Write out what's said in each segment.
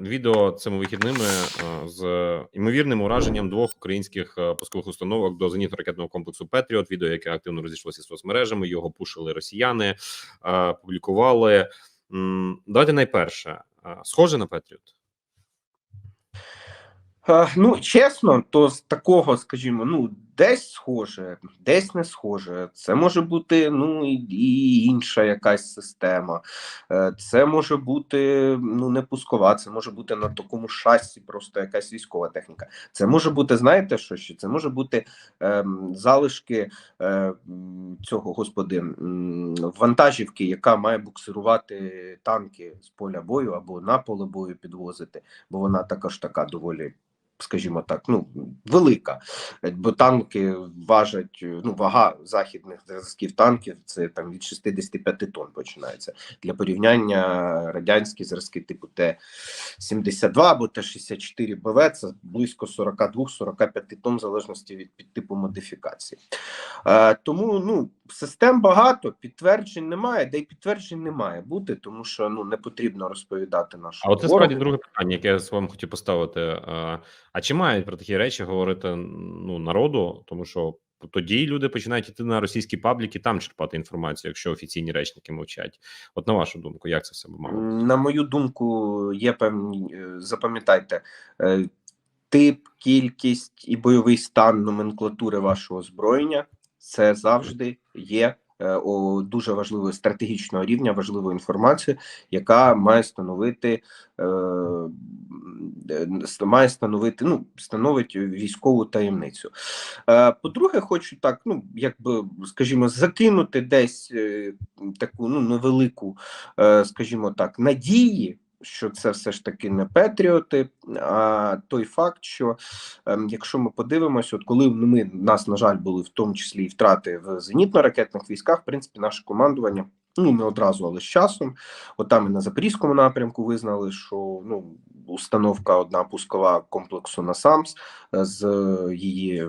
відео цими вихідними е, з імовірним ураженням двох українських е, пускових установок до зенітно-ракетного комплексу Петріот. Відео, яке активно розійшлося соцмережами, його пушили росіяни, е, публікували. Давайте найперше, схоже на Петріот. Ну, чесно, то з такого, скажімо, ну, десь схоже, десь не схоже. Це може бути ну, і, інша якась система. Е, Це може бути ну, не пускова, це може бути на такому шасі просто якась військова техніка. Це може бути, знаєте, що ще? Це може бути ем, залишки е, цього, господи, вантажівки, яка має буксирувати танки з поля бою або на поле бою підвозити, бо вона також така доволі скажімо так, ну велика, бо танки важать, ну вага західних зразків танків це там від 65 тонн починається. Для порівняння радянські зразки типу Т-72 або Т-64 БВ це близько 42-45 тонн, в залежності від під типу модифікації. Е, тому ну систем багато, підтверджень немає, де й підтверджень не має бути, тому що ну не потрібно розповідати А нашому от це справді друге питання, яке я з вами хотів поставити. А чи мають про такі речі говорити ну народу? Тому що тоді люди починають йти на російські пабліки, там черпати інформацію, якщо офіційні речники мовчать. От на вашу думку, як це все мало? На мою думку, є певні, е, запам'ятайте, е, тип, кількість і бойовий стан номенклатури вашого озброєння це завжди є дуже важливої стратегічного рівня, важливої інформації, яка має становити е, е, має становити, ну, становить військову таємницю. Е, По-друге, хочу так, ну, якби, скажімо, закинути десь е, таку ну, невелику е, скажімо так, надії, що це все ж таки не патріоти, а той факт, що ем, якщо ми подивимося, от коли ми нас, на жаль, були в тому числі і втрати в зенітно-ракетних військах, в принципі, наше командування. Ну, не одразу, але з часом. От там і на Запорізькому напрямку визнали, що ну установка одна пускова комплексу на САМС е, з е, її,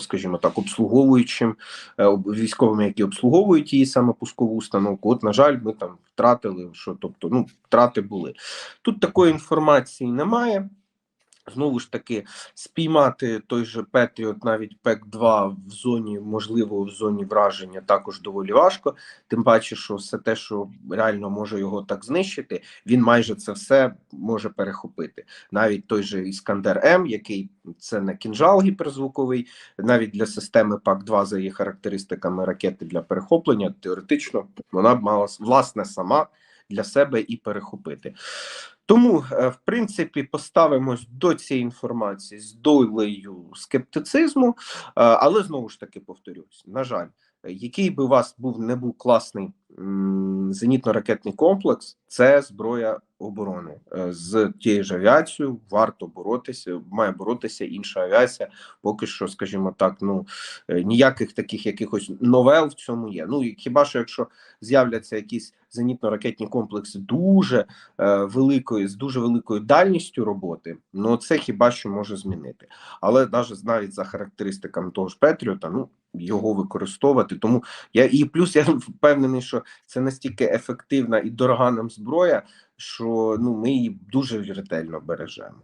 скажімо так, обслуговуючим е, військовими, які обслуговують її саме пускову установку. От, на жаль, ми там втратили, що тобто, ну, втрати були. Тут такої інформації немає. Знову ж таки, спіймати той же Петріот, навіть ПЕК-2 в зоні, можливо, в зоні враження також доволі важко. Тим паче, що все те, що реально може його так знищити, він майже це все може перехопити. Навіть той же Іскандер М, який це не кінжал гіперзвуковий, навіть для системи ПАК-2 за її характеристиками ракети для перехоплення, теоретично вона б мала власне сама для себе і перехопити. Тому, е, в принципі, поставимось до цієї інформації з долею скептицизму, е, але знову ж таки повторюсь: на жаль, який би у вас був не був класний зенітно-ракетний комплекс, це зброя оборони. Е, З тією ж авіацією варто боротися, має боротися інша авіація. Поки що, скажімо так, ну е, ніяких таких якихось новел в цьому є. Ну і хіба що якщо з'являться якісь зенітно-ракетні комплекси дуже е, великої з дуже великою дальністю роботи, ну це хіба що може змінити. Але навіть навіть за характеристиками того ж Петріота, ну його використовувати. Тому я і плюс я впевнений, що це настільки ефективна і дорога нам зброя, що ну ми її дуже ретельно бережемо.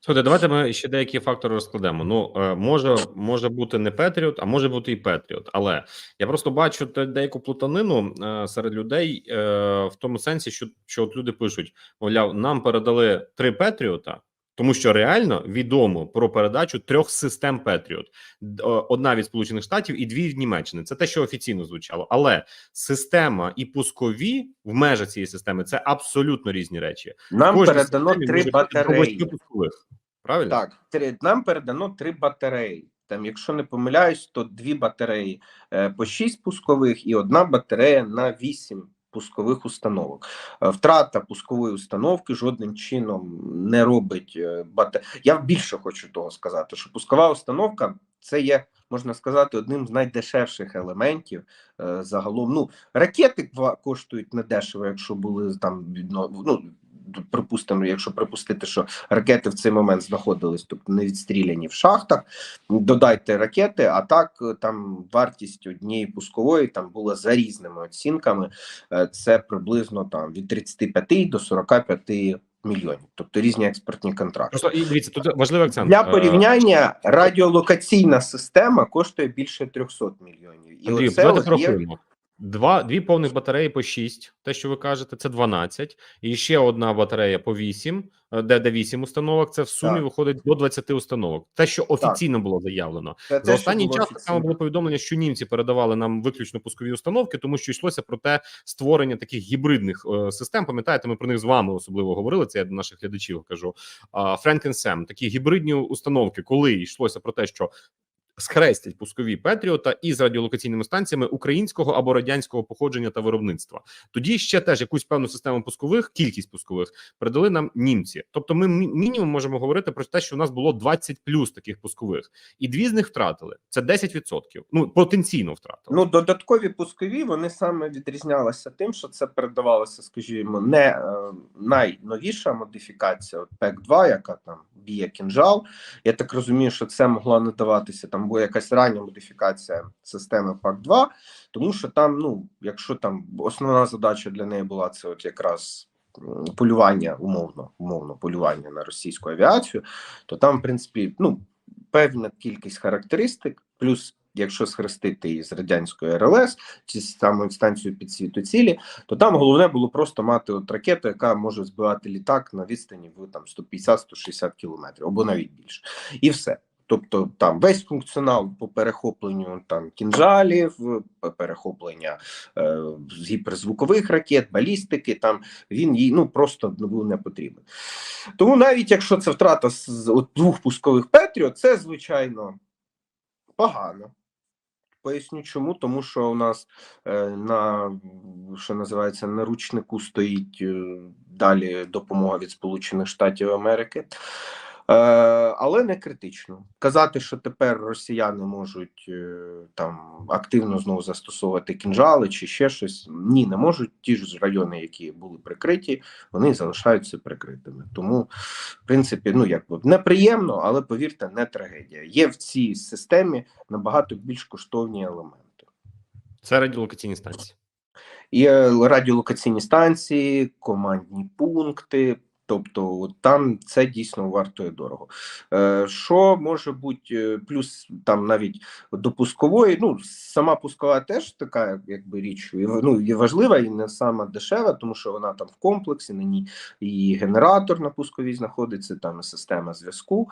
Слухайте, давайте ми ще деякі фактори розкладемо. Ну е, може, може бути не Петріот, а може бути і Петріот. Але я просто бачу деяку плутанину е, серед людей е, в тому сенсі, що, що от люди пишуть: мовляв, нам передали три Петріота, тому що реально відомо про передачу трьох систем Петріот: одна від Сполучених Штатів і дві від Німеччини. Це те, що офіційно звучало. Але система і пускові в межах цієї системи це абсолютно різні речі. Нам Кожній передано три батареї. пускових. Правильно? Так, три, нам передано три батареї. Там, якщо не помиляюсь, то дві батареї е, по шість пускових і одна батарея на вісім пускових установок. Е, Втрата пускової установки жодним чином не робить е, бата... Я більше хочу того сказати, що пускова установка це є, можна сказати, одним з найдешевших елементів е, загалом. Ну, ракети коштують недешево, якщо були там відно... ну, припустимо, якщо припустити, що ракети в цей момент знаходились, тобто не відстріляні в шахтах. Додайте ракети, а так е, там вартість однієї пускової там була за різними оцінками. е, Це приблизно там від 35 до 45 мільйонів, тобто різні експортні контракти. Просто і дивіться, тут важливий акцент Для Е, порівняння радіолокаційна система коштує більше 300 мільйонів. І Андрій, оце є. Два, дві повних батареї по 6, те, що ви кажете, це 12. І ще одна батарея по 8, е, де, де 8 установок, це в сумі Так. виходить до 20 установок. Те, що офіційно було заявлено. це За останній було час так само було повідомлення, що німці передавали нам виключно пускові установки, тому що йшлося про те створення таких гібридних е, систем. Пам'ятаєте, ми про них з вами особливо говорили. Це я до наших глядачів кажу. Френкенсем, такі гібридні установки, коли йшлося про те, що схрестять пускові Петріота із радіолокаційними станціями українського або радянського походження та виробництва. Тоді ще теж якусь певну систему пускових, кількість пускових передали нам німці. Тобто, ми мінімум можемо говорити про те, що у нас було 20 плюс таких пускових, і дві з них втратили. Це 10%. Ну потенційно втратили. Ну, додаткові пускові вони саме відрізнялися тим, що це передавалося, скажімо, не е, найновіша модифікація от ПЕК 2 яка там б'є кінжал. Я так розумію, що це могла надаватися там, була якась рання модифікація системи ПАК 2 тому що там, ну, якщо там основна задача для неї була це, от якраз. Полювання умовно, умовно полювання на російську авіацію, то там, в принципі, ну певна кількість характеристик, плюс якщо схрестити її з радянської РЛС чи з самою станцією підсвіту цілі, то там головне було просто мати от ракету, яка може збивати літак на відстані в там 150-160 кілометрів або навіть більше, і все. Тобто там весь функціонал по перехопленню там кінжалів, перехоплення е, гіперзвукових ракет, балістики, там він їй ну просто був не потрібен. Тому навіть якщо це втрата з от двох пускових Петріот, це звичайно погано. Поясню чому, тому що у нас е, на що називається на ручнику стоїть е, далі допомога від Сполучених Штатів Америки. Е, але не критично. Казати, що тепер росіяни можуть е, там активно знову застосовувати кінжали чи ще щось. Ні, не можуть. Ті ж райони, які були прикриті, вони залишаються прикритими. Тому, в принципі, ну якби неприємно, але повірте, не трагедія. Є в цій системі набагато більш коштовні елементи. Це радіолокаційні станції. І радіолокаційні станції, командні пункти. Тобто от там це дійсно вартує дорого. Е, що може бути е, плюс там навіть до пускової, ну сама пускова теж така якби річ ну, і важлива і не сама дешева, тому що вона там в комплексі, на ній і генератор на пусковій знаходиться, там і система зв'язку.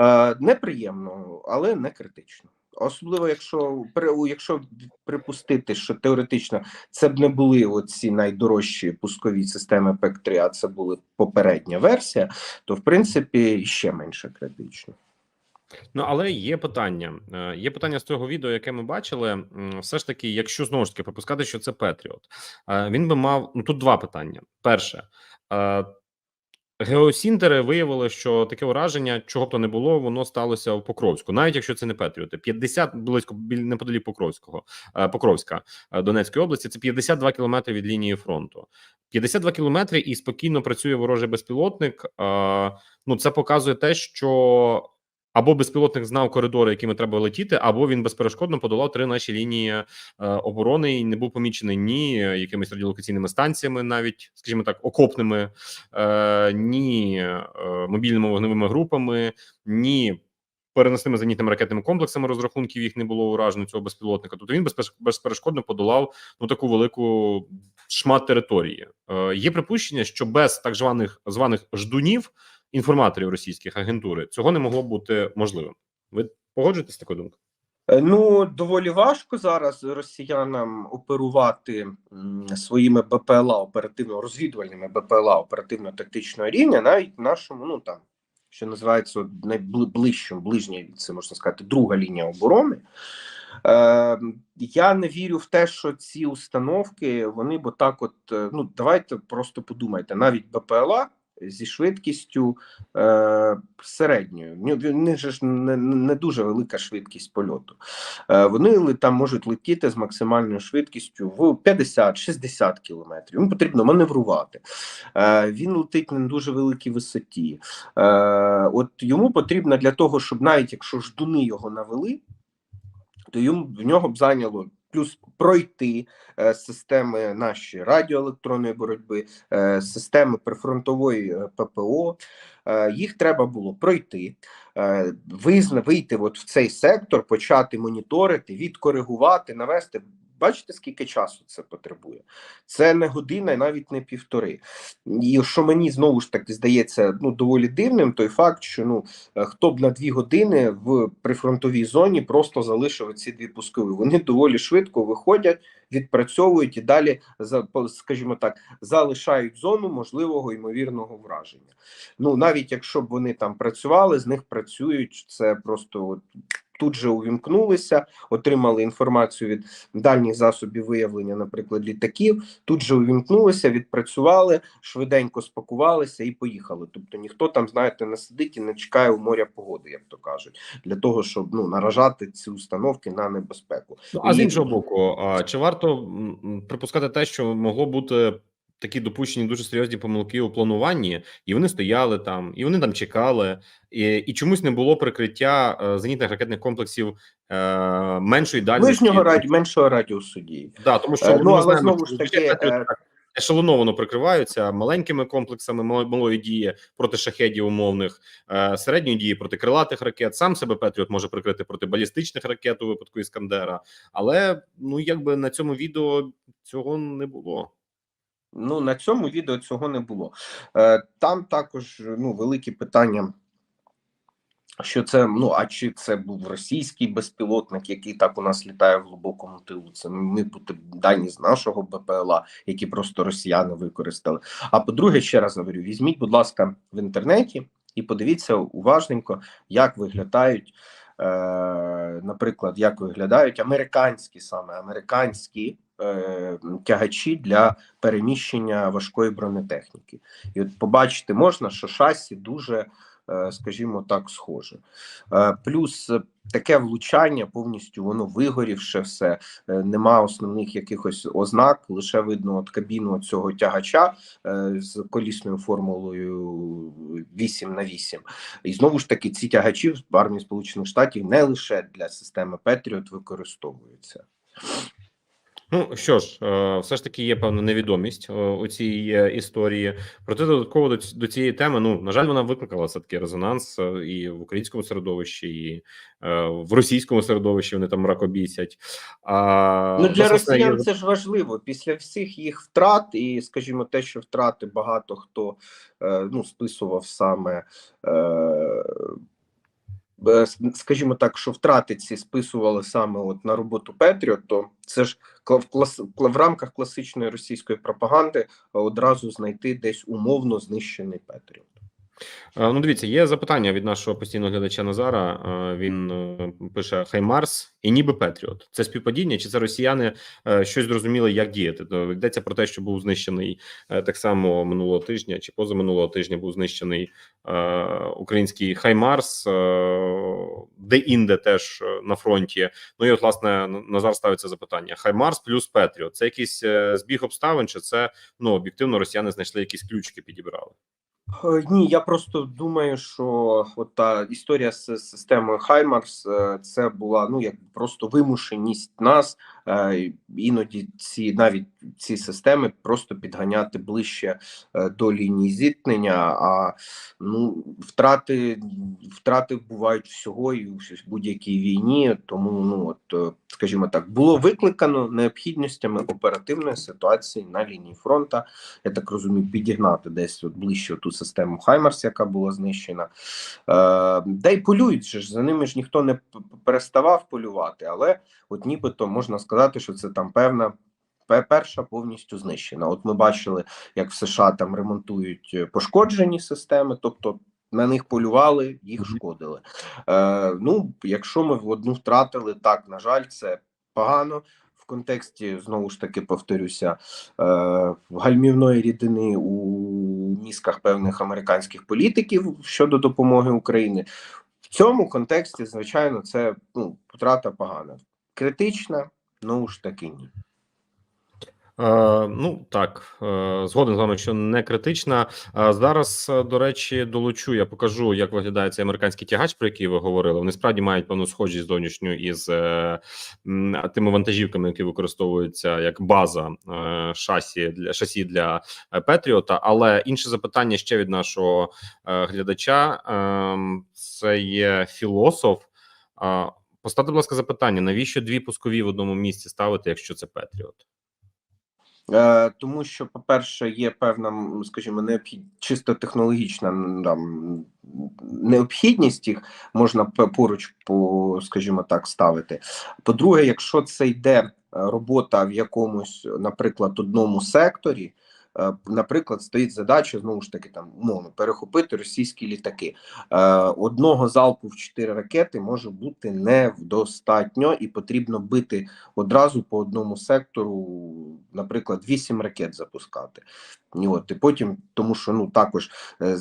Е, неприємно, але не критично. Особливо, якщо якщо припустити, що теоретично це б не були оці найдорожчі пускові системи ПЕК-3, а це була попередня версія, то в принципі ще менше критично. Ну але є питання. Е, Є питання з того відео, яке ми бачили. Все ж таки, якщо знову ж таки припускати, що це Петріот, е, він би мав ну тут два питання. Перше, е, геосінтери виявили, що таке ураження, чого б то не було, воно сталося в Покровську, навіть якщо це не Петріоти. 50 близько біль неподалік Покровського, е, Покровська е, Донецької області. Це 52 кілометри від лінії фронту. 52 кілометри і спокійно працює ворожий безпілотник. Е, Ну це показує те, що або безпілотник знав коридори, якими треба летіти, або він безперешкодно подолав три наші лінії е, оборони і не був помічений ні якимись радіолокаційними станціями, навіть скажімо так, окопними, е, ні е, мобільними вогневими групами, ні переносними зенітними ракетними комплексами розрахунків їх не було уражено цього безпілотника. Тобто він безперешкодно подолав ну таку велику шмат території. Е, є припущення, що без так званих званих ждунів інформаторів російських агентури цього не могло бути можливим. Ви погоджуєтесь з такою думкою? Е, Ну доволі важко зараз росіянам оперувати своїми БПЛА оперативно розвідувальними БПЛА оперативно-тактичного рівня, навіть нашому, ну там що називається найближчим, ближнє це можна сказати, друга лінія оборони. Е, я не вірю в те, що ці установки вони бо так, от е, ну давайте просто подумайте, навіть БПЛА зі швидкістю е, середньою. В них ж не, не дуже велика швидкість польоту. Е, вони там можуть летіти з максимальною швидкістю в 50-60 кілометрів. Йому потрібно маневрувати. Е, він летить на дуже великій висоті. Е, от йому потрібно для того, щоб навіть якщо ждуни його навели, то йому в нього б зайняло плюс пройти е, системи наші радіоелектронної боротьби, е, системи прифронтової е, ППО. Е, їх треба було пройти, е, визна, вийти от в цей сектор, почати моніторити, відкоригувати, навести. Бачите, скільки часу це потребує? Це не година і навіть не півтори. І що мені знову ж таки здається ну доволі дивним, той факт, що ну е, хто б на дві години в прифронтовій зоні просто залишив ці дві пускові. Вони доволі швидко виходять, відпрацьовують і далі скажімо так, залишають зону можливого ймовірного враження. Ну навіть якщо б вони там працювали, з них працюють це просто от. Тут же увімкнулися, отримали інформацію від дальніх засобів виявлення, наприклад, літаків. Тут же увімкнулися, відпрацювали, швиденько спакувалися і поїхали. Тобто ніхто там, знаєте, не сидить і не чекає у моря погоди, як то кажуть, для того, щоб ну наражати ці установки на небезпеку. Ну, а з іншого боку, а чи варто припускати те, що могло бути такі допущені дуже серйозні помилки у плануванні, і вони стояли там, і вони там чекали, і, і чомусь не було прикриття е, зенітних ракетних комплексів е, меншої дальності. Ближнього раді меншого радіусу дії. Да, тому що Е, ну, але знаємо, знову ж таки, е, ешелоновано прикриваються маленькими комплексами мал- малої дії проти шахедів умовних, е, середньої дії проти крилатих ракет. Сам себе Петріот може прикрити проти балістичних ракет у випадку Іскандера. Але ну якби на цьому відео цього не було. Ну на цьому відео цього не було. Е, Там також ну великі питання. Що це ну а чи це був російський безпілотник, який так у нас літає в глибокому тилу? Це ми бути дані з нашого БПЛА, які просто росіяни використали. А по-друге, ще раз говорю: візьміть, будь ласка, в інтернеті і подивіться уважненько, як виглядають, е, наприклад, як виглядають американські саме американські тягачі для переміщення важкої бронетехніки. І от побачити можна, що шасі дуже, е, скажімо так, схоже. Е, Плюс таке влучання повністю воно вигорівше все, е, нема основних якихось ознак, лише видно от кабіну цього тягача з колісною формулою 8 на 8. І знову ж таки, ці тягачі в армії Сполучених Штатів не лише для системи Петріот використовуються. Ну що ж, е, все ж таки є певна невідомість е, у цій е, історії. Проте додатково до цієї теми. Ну на жаль, вона викликала все таки резонанс і в українському середовищі, і в російському середовищі вони там мракобісять. А Ну для власне, є- росіян це ж важливо. Після всіх їх втрат, і скажімо, те, що втрати багато хто ну списував саме. Е, е, Скажімо так, що втрати ці списували саме от на роботу Петріот, то це ж в, клас, в рамках класичної російської пропаганди одразу знайти десь умовно знищений Петріот. Е, Ну, дивіться, є запитання від нашого постійного глядача Назара. Е, Він е, пише: Хай Марс і ніби Петріот. Це співпадіння, чи це росіяни щось зрозуміли, як діяти? Йдеться про те, що був знищений так само минулого тижня, чи позаминулого тижня був знищений український Хай Марс, е, де інде теж на фронті. Ну і от власне Назар ставиться запитання: Хай Марс плюс Петріот. Це якийсь збіг обставин, чи це ну об'єктивно росіяни знайшли якісь ключики, підібрали? Е, Ні, я просто думаю, що от та історія з системою Хаймарс е, це була ну як просто вимушеність нас іноді ці навіть ці системи просто підганяти ближче е, до лінії зіткнення. А ну втрати втрати бувають всього і в будь-якій війні. Тому ну от е, скажімо так, було викликано необхідностями оперативної ситуації на лінії фронта я так розумію, підігнати десь от ближче ту систему Хаймарс, яка була знищена. Е, Де й полюють ж за ними ж ніхто не переставав полювати, але от нібито можна сказати, що це там певна. Перша повністю знищена. От ми бачили, як в США там ремонтують е, пошкоджені системи, тобто на них полювали, їх шкодили. Е, ну, якщо ми в одну втратили, так на жаль, це погано в контексті знову ж таки повторюся е, гальмівної рідини у мізках певних американських політиків щодо допомоги Україні. В цьому контексті, звичайно, це ну, втрата погана. Критична, ну ж таки ні. Е, ну так, е, згоден з вами, що не критична. А зараз, е, до речі, долучу. Я покажу, як виглядає цей американський тягач, про який ви говорили. Вони справді мають певну схожість зовнішню із е, тими вантажівками, які використовуються як база е, шасі для шасі для е, Петріота. Але інше запитання ще від нашого е, глядача. Е, це є філософ. А, Поставте, будь ласка, запитання: навіщо дві пускові в одному місці ставити, якщо це Петріот? Е, тому що, по-перше, є певна, скажімо, необхід чисто технологічна там необхідність їх можна поруч, по, скажімо так, ставити. По-друге, якщо це йде е, робота в якомусь, наприклад, одному секторі. Е, Наприклад, стоїть задача знову ж таки там умовно перехопити російські літаки. Е, Одного залпу в чотири ракети може бути недостатньо, і потрібно бити одразу по одному сектору, наприклад, вісім ракет запускати. От і потім, тому що ну також е,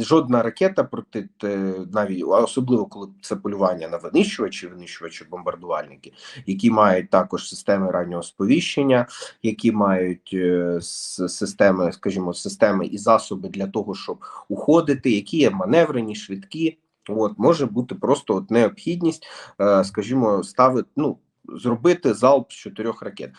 жодна ракета проти те, навіть особливо коли це полювання на винищувачі, винищувачі бомбардувальники, які мають також системи раннього сповіщення, які мають е, системи, скажімо, системи і засоби для того, щоб уходити, які є маневрені, швидкі. От може бути просто от необхідність, е, скажімо, ставити ну зробити залп з чотирьох ракет.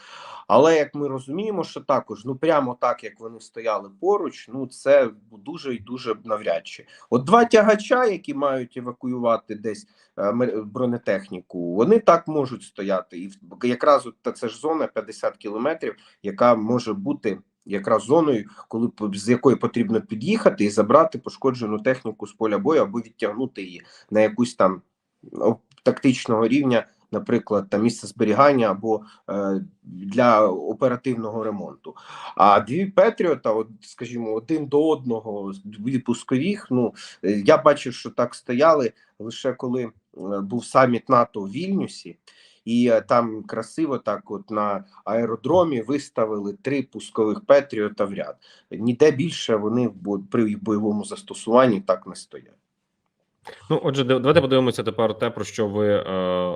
Але як ми розуміємо, що також ну прямо так як вони стояли поруч, ну це дуже і дуже навряд чи. От два тягача, які мають евакуювати десь е, бронетехніку, вони так можуть стояти, і якраз та це ж зона 50 кілометрів, яка може бути. Якраз зоною, коли з якої потрібно під'їхати і забрати пошкоджену техніку з поля бою або відтягнути її на якусь там тактичного рівня, наприклад, там місце зберігання або е, для оперативного ремонту. А дві Петріота, от скажімо, один до одного дві пускових. Ну я бачив, що так стояли лише коли е, був саміт НАТО в Вільнюсі. І е, там красиво так, от на аеродромі виставили три пускових Петріота в ряд. Ніде більше вони при бойовому застосуванні так не стоять. Ну, отже, давайте подивимося тепер те, про що ви е,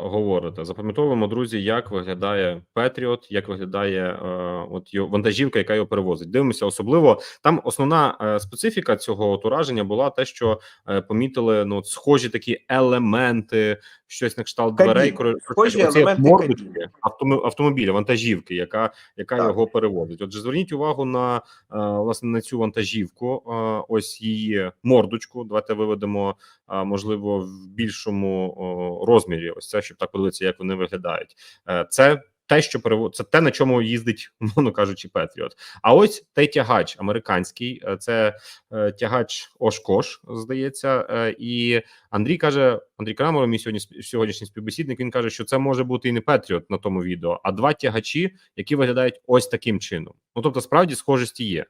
говорите. Запам'ятовуємо, друзі, як виглядає Петріот, як виглядає е, от його вантажівка, яка його перевозить. Дивимося, особливо там основна е, специфіка цього ураження була те, що е, помітили ну схожі такі елементи, щось на кшталт дверей. елементи автомобіля, вантажівки, яка, яка Так. його перевозить. Отже, зверніть увагу на е, власне на цю вантажівку. Е, ось її мордочку. Давайте виведемо можливо в більшому розмірі. Ось це, щоб так подивитися, як вони виглядають. Е, Це те, що перево... це те, на чому їздить, мовно кажучи, Петріот. А ось той тягач американський, е, це е, тягач Ошкош, здається. Е, І Андрій каже: Андрій Крамер, мій сьогодні сьогоднішній співбесідник. Він каже, що це може бути і не Петріот на тому відео, а два тягачі, які виглядають ось таким чином. Ну тобто, справді схожості є.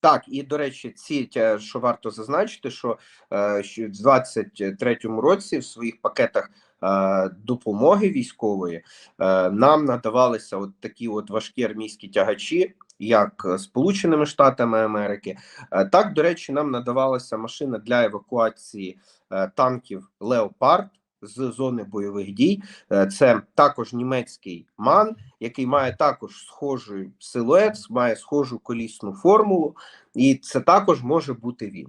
Так, і до речі, ці що варто зазначити, що в 23-му році в своїх пакетах допомоги військової е, нам надавалися от такі от важкі армійські тягачі, як е, Сполученими Штатами Америки. Е, так, до речі, нам надавалася машина для евакуації е, танків Леопард з зони бойових дій. Е, це також німецький ман, який має також схожий силует, має схожу колісну формулу. І це також може бути він.